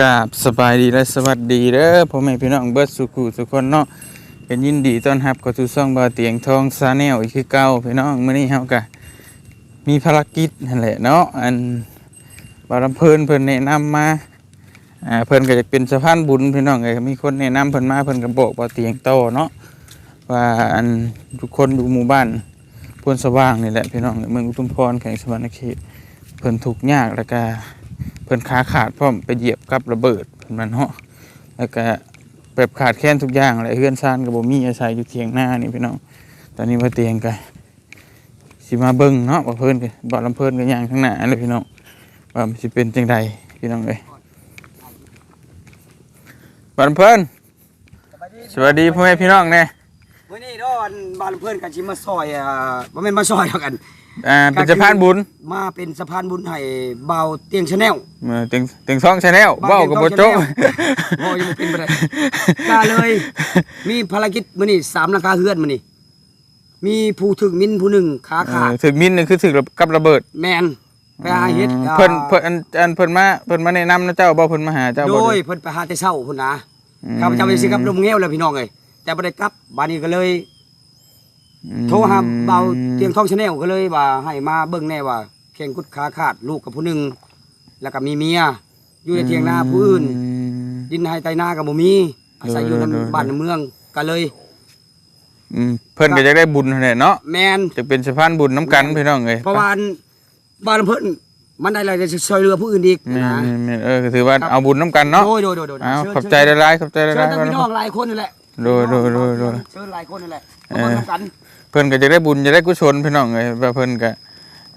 กราบสบายดีและสวัสดีเด้อพ่อแม่พี่น้องเบิดสุขุสุคนเนาะเป็นยินดีต้อนรับเข้าสู่ช่องบาเตียงทองซาแนลอีกคือเก่าพี่น้องมื้อนี้เฮาก็มีภารกิจนั่นแหละเนาะอันบารำเพิ่นเพิ่นแนะนำมาอ่าเพิ่นก็จะเป็นสะพานบุญพี่น้องเอ้ยมีคนแนะนำเพิ่นมาเพิ่นก็บอกบาเตียงโตเนาะว่าอันทุกคนอยู่หมู่บ้านพนสว่างนี่แหละพี่น้องเมืองอุทุมพรแขวงสวรรณเขตเพิ่นทุกข์ยากแล้วก็ เพิ่นขาขาดพร้อมไปเหยียบกับระเบิดพิ่นมันเนาะแล้วก็แบบขาดแคลนทุกอย่างเลยเฮือนซ่านก็บ่มีอาศัยอยู่เถียงหน้านี่พี่น้องตอนนี้ว่าเตียงกันสิมาเบิ่งเนาะว่เพิ่นก็บ่ลำเพิ่นก็ย่างข้างหน้าเลยพี่น้องว่ามันสิเป็นจังใดพี่น้องเอ้ยบ่ลำเพิ่นสวัสดีพ่อแม่พี่น้องแน่มื่อนี้ดอนบ้าเพื่อนกันชิมาซอยอ่าบ่แม่นมาซอยเท่ากัน อ่าเป็นสะพานบุญมาเป็นสะพานบุญให้เบาเตียงชาแนลเออเตียงเตียงท้องชาแนลเว้าก็บ่จบโอ้ยังบ่เป็นบ่ได้กล้าเลย มีภารกิจมื้อนี้สามหลังคาเฮือนมื้อนี้มีผู้ถึกมินผู้หนึ่งขาเอขาดอถึงมินนี่คือถึงกับระเบิด แมนไปหาเฮ็ดอ่าเพิ่นเพิ่นอันอันเพิ่นมาเพิ่นมาแนะนำนะเจ้าบ่เพิ่นมาหาเจ้าโดบ่ยได้เพิ่นไปหาแต่เช้าพุ่นนะอืมข้าพเจ้าไปสิกับลมเงี้ยวแล้วพี่น้องเอ้ยแต่บ่ได้กลับบัดนี้ก็เลย โทรหาเบาเตียงทองชาแนลก็เลยว่า ให้มาเบิ่งแน่ว่าแข่งกุดขาขาดลูกกับผู้หนึ่งแล้วก็มีเมียอยู่ในเทียงนาผู้อื่นดินให้ไตนากับบ่มีอาศัยอยู่ในบ้านในเมืองก็เลยอืมเพิ่นก็จะได้บุญนั่นแหละเนาะแมนจะเป็นสะพานบุญน้ำกันพี่น้องเอ้ยเพราะว่าบ้านเพิ่นมันได้อะไรจะช่วยเหลือผู้อื่นอีกแม่นะนแม่นเออก็ถือว่าเอาบุญน้ำกันเนาะโดยโดยโดยโดยเอาเชิญขอบใจหลายๆขอบใจหเชิญลายทั้งพี่น้องหลายคนนี่แหละๆโดยโดยโดยโดยเชิญหลายคนนี่แหละเออมาเบิ่งนำกัน เพิ่นก็จะได้บุญจะได้กุศลพี่น้องเอ้ยว่าเพิ่นก็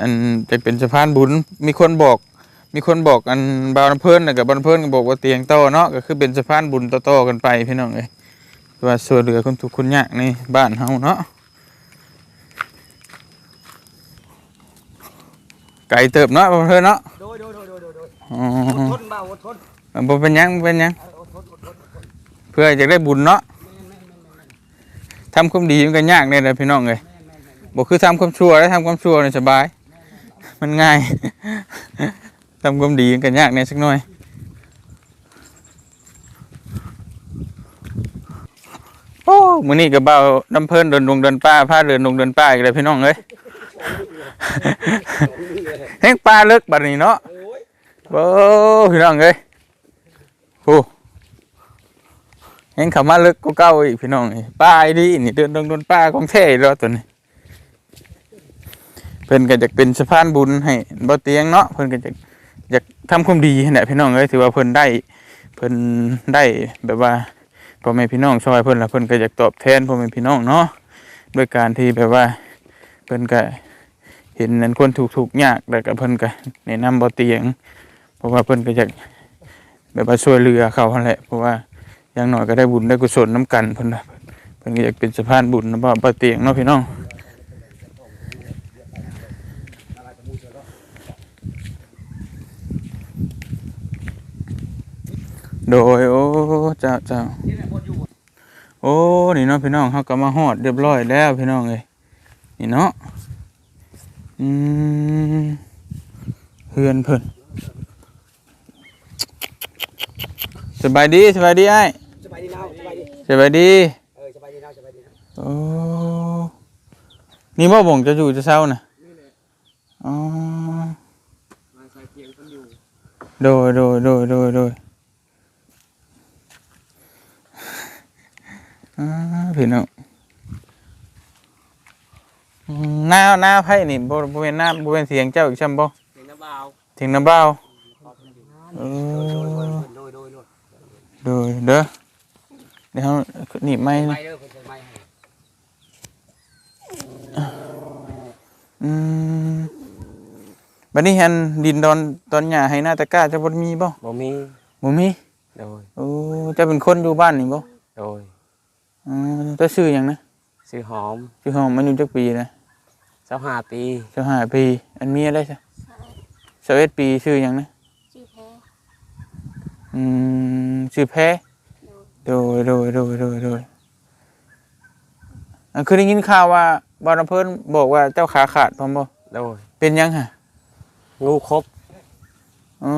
อันจะเป็นสะพานบุญมีคนบอก มีคนบอกอันบาวน้ำเพิ่นน่ะกับบาวน้ำเพิ่นก็บอกว่าเตียงโตเนาะก็คือเป็นสะพานบุญต่อๆกันไปพี่น้องเอ้ยว่าช่วยเหลือคนทุกข์คนยากในบ้านเฮาเนาะไก่เติบเนาะบาวน้ำเพิ่นเนาะโดยโดยโดยโดยโดยโดยอ๋ออดทนบ่าวอดทนบ่เป็นหยังบ่เป็นหยังเอออดทนอดทนอดทนเพื่อจะได้บุญเนาะ ทำความดีมันก็ยากเนี่ยนะพี่น้องเลยบอกคือทำความชั่วแล้วทำความชั่วเนี่ยสบาย มันง่ายทำความดีมันก็ยากเนี่ยสักหน่อยโอ้มือนี้ก็เบาน้ำเพลินเดินดงเดินป้าพาเดินดงเดินป้าอีกแล้วพี่น้องเอ้ยแห้งปลาเลิกบัดนี้เนาะโอ้พี่น้องเอ้ยโอ้ เห็นขามาลึกก็เก้าอีกพี่น้องป้าไอ้ดีนี่เดินดงโดนป้าของแท้อีกแล้วตัวนี้เพิ่นก็จะเป็นสะพานบุญให้บ่เตียงเนาะเพิ่นก็จะอยากทำความดีให้แหละพี่น้องเอ้ยถือว่าเพิ่นได้เพิ่นได้แบบว่าพ่อแม่พี่น้องช่วยเพิ่นล้วเพิ่นก็อยากตอบแทนพ่อแม่พี่น้องเนาะด้วยการที่แบบว่าเพิ่นก็เห็นนั้นคนถูกถูกยากแล้วก็เพิ่นก็แนะนำบ่เตียง เพราะว่าเพิ่นก็อยากแบบว่าช่วยเหลือเขาแหละเพราะว่า อย่างน้อยก็ได้บุญได้กุศลน้ำกันเพิ่นนะเพิ่นก็อยากเป็นสะพานบุญนะบ่บ่เตียงเนาะพี่น้องโดยโอ้เจ้าเจ้าโอ้นี่เนาะพี่น้องเฮาก็มาฮอดเรียบร้อยแล้วพี่น้องเอ้ยนี่เนาะอืมเฮือนเพิ่นสบายดีสบายดีไอ้ สบายดีสบายดีเออสบายดีนาวสบายดีนาวโอ้นี่บ่บ่งจะอยู่จะเศร้าน่ะนี่แหละอ๋อมาใส่เพียงคนอยู่โดยโดยโดยโดยโดยอ่าพี่น้องอืมหน้าหน้าไพ่นี่บ่บ่เป็นหน้าบ่เป็นเสียงเจ้าอีกใช่บ่เห็นน้ำบ่าวเสียงน้ำเบ้าเออโดยโดยโดย โดยเด้อเดี๋ยวหนีบไม้ไม่นี่เด้อคนใส่ไม่ให้อืมบัดนี้หันดินดอนตอนหญ้าให้หน้าตะกร้าจะบ่มีบ่บ่มีบ่มีโดย โอ้จะเป็นคนอยู่บ้านนี่บ่โดยอือจะชื่อหยังนะซื้อหอมชื่อห้องมันอยู่จักปีนะเจ้าห้าปีเจ้าห้าปี อันเมียได้ซะ21ปีชื่อหยังนะ ชื่อแพ้อืมชื่อแพ้ โดยโดยโดยโดยโดยอันคือได้ยินข่าวว่าบ่าวน้ำเพิ่นบอกว่าเจ้าขาขาดพร้อมบ่โดยเป็นหยังฮะงูครบอื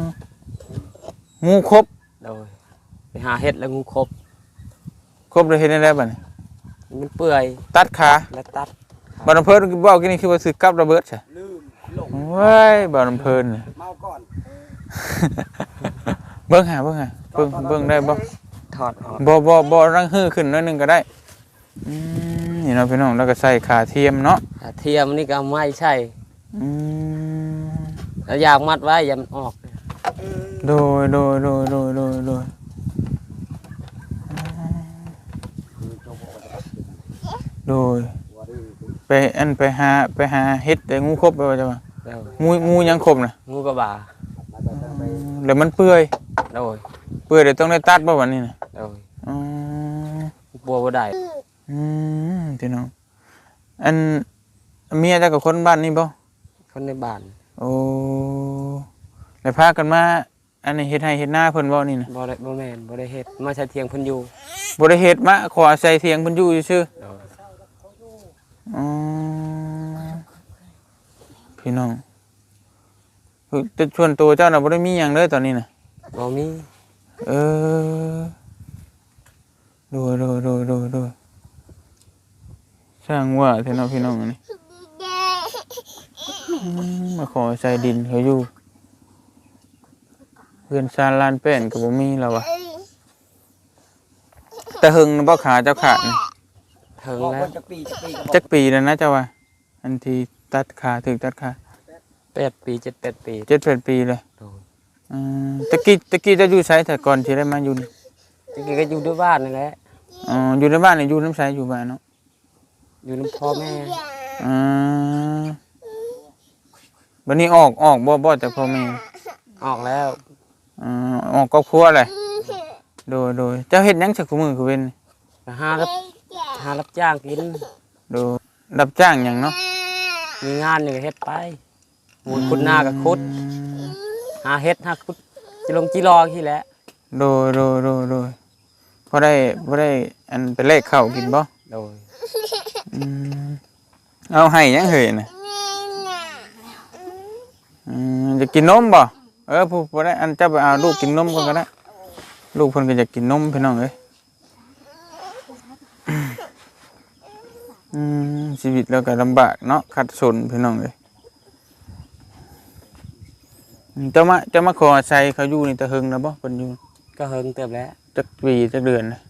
มงูครบโดยไปหาเห็ดแล้วงูครบครบเลยเฮ็ดได้บัดนี้มันเปื่อยตัดขาและตัดบ่น้ำเพิ่นเว้ากินนี่คือว่าสึกกับระเบิดใช่ลืมหลงโว้ยบ่น้ำเพิ่นนี่เมาก่อนเบิ่งหาเบิ่งหาเบิ่งเบิ่งได้บ่ถอดออกบ่บ่บ่รังฮือขึ้นหนิดนึงก็ได้อืมนี่เนาะพี่น้องแล้วก็ใส่ขาเทียมเนาะถ้าเทียมนี่ก็ไม่ใช่อืมแล้วอยากมัดไว้อย่ามันออกโดยโดยโดยโดยโดยโดยโดยไปอันไปหาไปหาเฮ็ดแต่งูครบไปว่าจะว่าโดยงูงูยังครบน่ะงูกระบาแล้วมันเปื่อยโดย เปื่อยเดี๋ยวต้องได้ตัดบ่วันนี้น่ะโดยอ๋อบัวบ่ได้อืมพี่น้องอันเมียเจ้ากับคนบ้านนี่บ่คนในบ้านโอ้แล้วพากันมาอันนี้เฮ็ดให้เฮ็ดหน้าเพิ่นบ่นี่น่ะบ่ได้บ่แม่นบ่ได้เฮ็ดมาใช้เทียงเพิ่นอยู่บ่ได้เฮ็ดมาขออาศัยเสียงเพิ่นอยู่ซื่อโดยๆอ๋อพี่น้องคือแต่ส่วนตัวเจ้าน่ะบ่ได้มีหยังเลยตอนนี้น่ะบ่มี เออดูดูดูดูดูช่างว่าเถอะเนาะพี่น้องอันนี้อืมมาขอใส่ดินเขาอยู่เพื่อนซานลานเป็นกับบ่มีแล้ววะแต่หึงน่ะบ่ขาเจ้าขาดนี่ถึงบอกแล้วว่าจะปีจะปีก็บอกจักปีแล้วนะเจ้าว่าอันที่ตัดขาถึงตัดขา8ปี7 8ปีเจ็ดแปดปีเลยโดย อืมตะกี้ตะกี้จะอยู่ไสแต่ก่อนที่ได้มาอยู่นี่จริงๆก็อยู่ด้วยบ้านนี่แหละอ๋ออยู่ในบ้านนี่อยู่น้ำไสอยู่บ้านเนาะอยู่นำพ่อแม่อืมวันนี้ออกออกบ่บ่จากพ่อแม่ออกแล้วอ่าออกครอบครัวเลยโดยโดยเจ้าเฮ็ดหยังสักมือคือเว้นก็หารับหารับจ้างกิน โดยรับจ้างหยังเนาะมีงานนี่ก็เฮ็ดไปหมูขุดหน้าก็ขุดอืม หาเฮ็ดหาขุดจิลงจิรอที่แหละโดยโดยโดยโดยพอได้พอได้อันไปเลขข้าวกินบ่โดยอืมเอาให้หยังเฮ้ยน่ะอืมจะกินนมบ่เออผู้บ่ได้อันเจ้าไปเอาลูกกินนมก่อนก็ได้ลูกเพิ่นก็จะกินนมพี่น้องเอ้ยอืมชีวิตเราก็ลำบากเนาะขัดสนพี่น้องเอ้ยอืม เจ้ามาเจ้ามาขออาศัยเขาอยู่นี่ตะเฮงนะบ่เพิ่นอยู่ก็เฮิงเติบแล้วจักปีจักเดือนนะ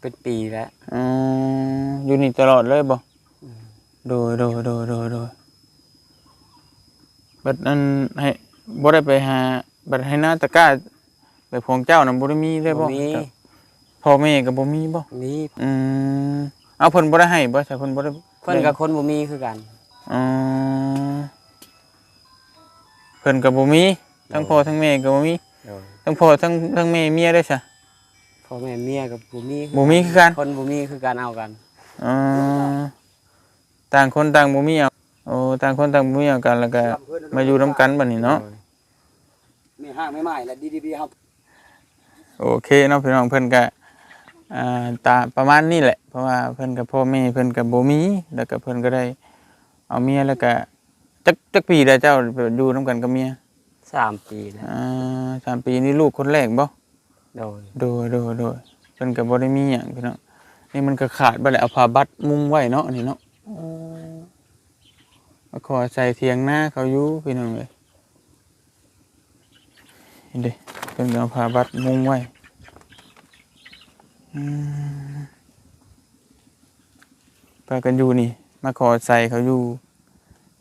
เป็นปีแล้วอ๋ออยู่นี่ตลอดเลยบ่โดยโดยโดยโดยโดยบัดนั้นให้บ่ได้ไปหาบัดให้หน้าตะกร้าไปพองเจ้านํบ่ได้มีเลยบ่มีพ่อแม่ก็บ่มีบ่มีอืมเอาเพิ่นบ่ได้ให้บ่ใช่เพิ่นบ่ได้เพิ่นกับคนบ่มีคือกันอ๋อ เพิ่นก็บ่มีทั้งพ่อทั้งแม่ก็บ่มีโดยทั้งพ่อทั้งทั้งแม่เมียได้ซะพ่อแม่เมียกับบ่มีบ่มีคือกันคนบ่มีคือกันเอากันอ๋อต่างคนต่างบ่มีเอาโอ้ต่างคนต่างบ่มีเอากันแล้วก็มาอยู่นํกันบัดนี้เนาะ โดยไม่ห้างไม่ไม้แล้วดีๆครับโอเคเนาะพี่น้องเพิ่นก็อ่าตาประมาณนี้แหละ เพราะว่าเพิ่นกับพ่อแม่เพิ่นก็บ่มีแล้วก็เพิ่นก็ได้ เอาเมียแล้วก็ จักจักปีแล้วเจ้าอยู่นํกันกับเมียสามปีแล้วอ่าสามปีนี่ลูกคนแรกบ่โดยโดยโดยโดยเพิ่นก็บ่ได้มีหยังพี่น้องนี่มันก็ขาดไปแล้วเอาผ้าบัดมุงไว้เนาะนี่เนาะมาขอใส่เทียงหน้าเขาอยู่พี่น้องเอ้ยเห็นดิเพิ่นก็เอาผ้าบัดมุงไว้อืมพากันอยู่นี่ มาขอใส่เขาอยู่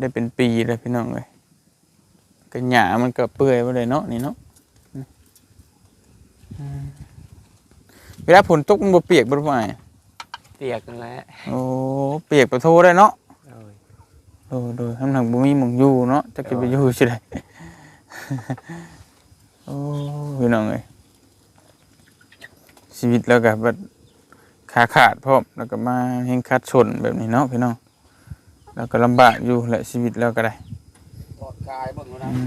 ได้เป็นปีเลยพี่น้องเอ้ยก็หญ้ามันก็เปื่อยไปเลยเนาะนี่เนาะเวลาฝนตกมันบ่เปียกบ่ไหวเปียกนั่นแหละโอ้เปียกประโทได้เนาะโดยโดยโดยทำหนังบ่มีหมองอยู่เนาะจักสิไปอยู่สิได้โอ้พี่น้องเอ้ยชีวิตแล้วก็แบบขาขาดพร้อมแล้วก็มาเฮงคัดชนแบบนี้เนาะพี่น้อง แล้ก็ลำบากอยู่แหละชีวิตเราวก็ได้ปลอกาบิ่ะอื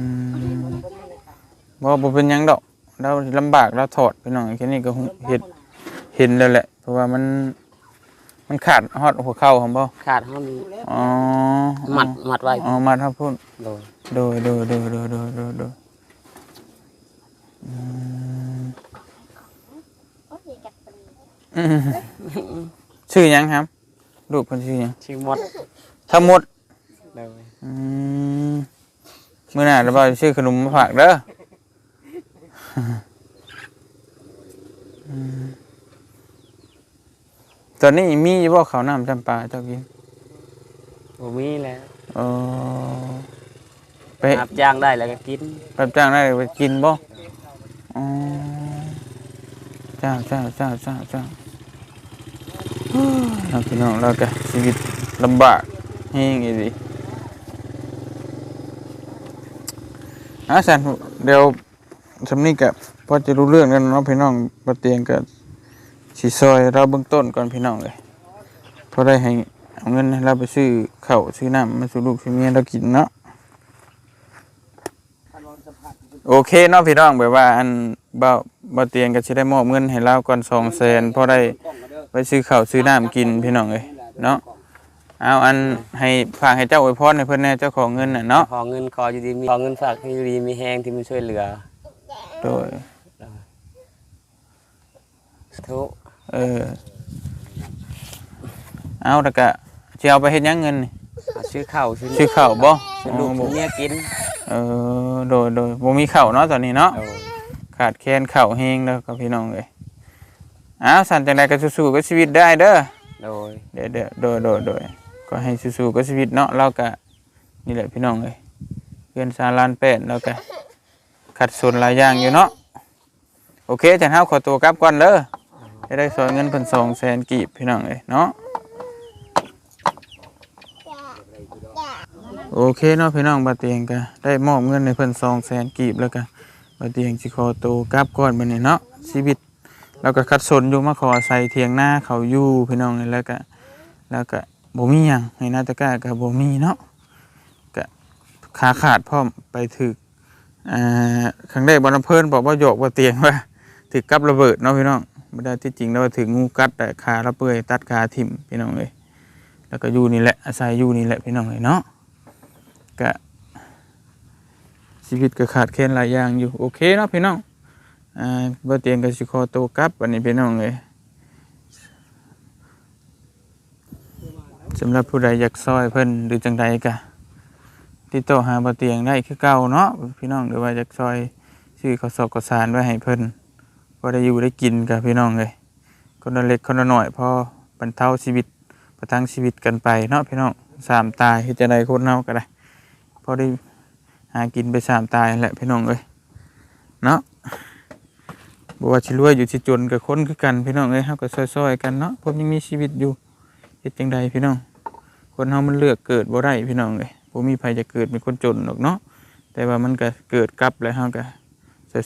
มเป็นยังดอกเราลำบากเราถอดพี่น่องแค่นี้ก็เห็นเห็นแล้วแหละ เพราะว่ามัน มันขาดหอดหัวเข่าของบ่ขาดห้องอ๋อหมัดหมัดไว้อ๋อมัดครับพุ่น โดยโดยโดยโดยโดยโดยโดยชื่อยังครับ ลูกเนชื่อยัง ชื่อมด ทั้งหมดเลยอืมมื้อหน้าเราบ่ชื่อขนมมาฝากเด้ออืมตอนนี้มีอยู่บ่ข้าวน้ำจำปาเจ้ากินบ่มีแล้วเออไปรับจ้างได้แล้วก็กินรับจ้างได้ไปกินบ่อ๋อเจ้าเจ้าเจ้าเจ้าเจ้าเราพี่น้องเราก็ชีวิตลำบาก แห้งอีดีอะสันเดี๋ยวสำนี้กับพอจะรู้เรื่องกันเนาะพี่น้องปะเตียงกับสีซอยเราเบื้องต้นก่อนพี่น้องเลยเพราะได้ให้เอาเงินให้เราไปซื้อเข้าซื้อน้ำมาสู่ลูกสู่เมียเรากินเนาะโอเคเนาะพี่น้องแบบว่าอันบ่าวบ่าวเตียงก็สิได้มอบเงินให้เราก่อน2แสนพอได้ไปซื้อข้าวซื้อน้ำกินพี่น้องเอ้ยเนาะ เอาอันให้ฝากให้เจ้าอวยพรให้เพิ่นแหน่เจ้าของเงินน่ะเนาะขอเงินขออยู่ดีมีขอเงินฝากให้อยู่ดีมีแฮงที่มันช่วยเหลือโดยทุกเออเอาแล้วก็สิเอาไปเฮ็ดหยังเงินนี่ชื่อข้าวชื่อซื้อข้าวบ่ชื่อลูกอ๋อชื่บ่อเมียกินเออโดยโดยบ่มีข้าวเนาะตอนนี้เนาะโอ้ขาดแคลนข้าวแห้งแล้วกับพี่น้องเอ้ยอ้าวสั่นจังไดก็สู้ๆกับชีวิตได้เด้อโดยเดี๋ยวเดี๋ยวโดยโดยโดย ก็ให้สู้ๆกับชีวิตเนาะเราก็นี่แหละพี่น้องเอ้ยเพื่อนสาลานเป็ดเราก็ขัดสนหลายอย่างอยู่เนาะโอเคจันเฮาขอตัวกลับก่อนเด้อจะได้สอนเงินเพิ่นสองแสนกีบพี่น้องเอ้ยเนาะโอเคเนาะพี่น้องบาเตียงก็ได้มอบเงินให้เพิ่นสองแสนกีบแล้วก็บาเตียงสิขอตัวกลับก่อนบัดนี้เนาะชีวิตเราก็ขัดสนอยู่มาขอใส่เทียงหน้าเขาอยู่พี่น้องเอ้ยแล้วก็แล้วก็ บ่มีหยังให้นาตะกร้าก็บ่มีเนาะก็ขาขาดพร้อมไปถึกอ่าครั้งแรกบ่นำเพิ่นบอกว่าโยกว่าเตียงว่าถึกกับระเบิดเนาะพี่น้องบ่ได้ที่จริงแล้วว่าถึงงูกัดแต่ขาระเปื่อยตัดขาทิ่มพี่น้องเอ้ยแล้วก็อยู่นี่แหละอาศัยอยู่นี่แหละพี่น้องเอ้ยเนาะก็ชีวิตก็ขาดแคลนหลายอย่างอยู่โอเคเนาะพี่น้องอ่าบ่เตียงก็สิขอตัวกลับวันนี้พี่น้องเอ้ย สำหรับผู้ใดอยากซอยเพิ่นหรือจังใดกะติดต่อหาบ่เตียงได้คือเก่าเนาะพี่น้องหรือว่าอยากซอยซื้อข้าวสอกข้าวสารไว้ให้เพิ่นพอได้อยู่ได้กินกับพี่น้องเลยคนละเล็กคนละหน่อยพอบรรเทาชีวิตประทังชีวิตกันไปเนาะพี่น้องสามตายเฮ็ดจังไดคนเฮาก็ได้พอได้หากินไปสามตายแหละพี่น้องเอ้ยเนาะบ่ว่าสิรวยอยู่สิจนกับคนคือกันพี่น้องเอ้ยเฮาก็ซอยๆกันเนาะผมยังมีชีวิตอยู่ เฮ็ดจังใดพี่น้อง คนเฮามันเลือกเกิดบ่ได้พี่น้องเอ้ยบ่มีภัยจะเกิดเป็นคนจนหรอกเนาะแต่ว่ามันก็เกิดกลับแล้วเฮาก็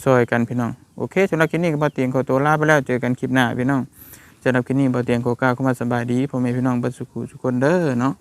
ซอยๆกันพี่น้องโอเคสำหรับคลิปนี้ก็บ่เตียงขอตัวลาไปแล้วเจอกันคลิปหน้าพี่น้องสำหรับคลิปนี้บ่เตียงขอกล่าวเข้ามาสบายดีพ่อแม่พี่น้องเบิดสุขุทุกคนเด้อเนาะ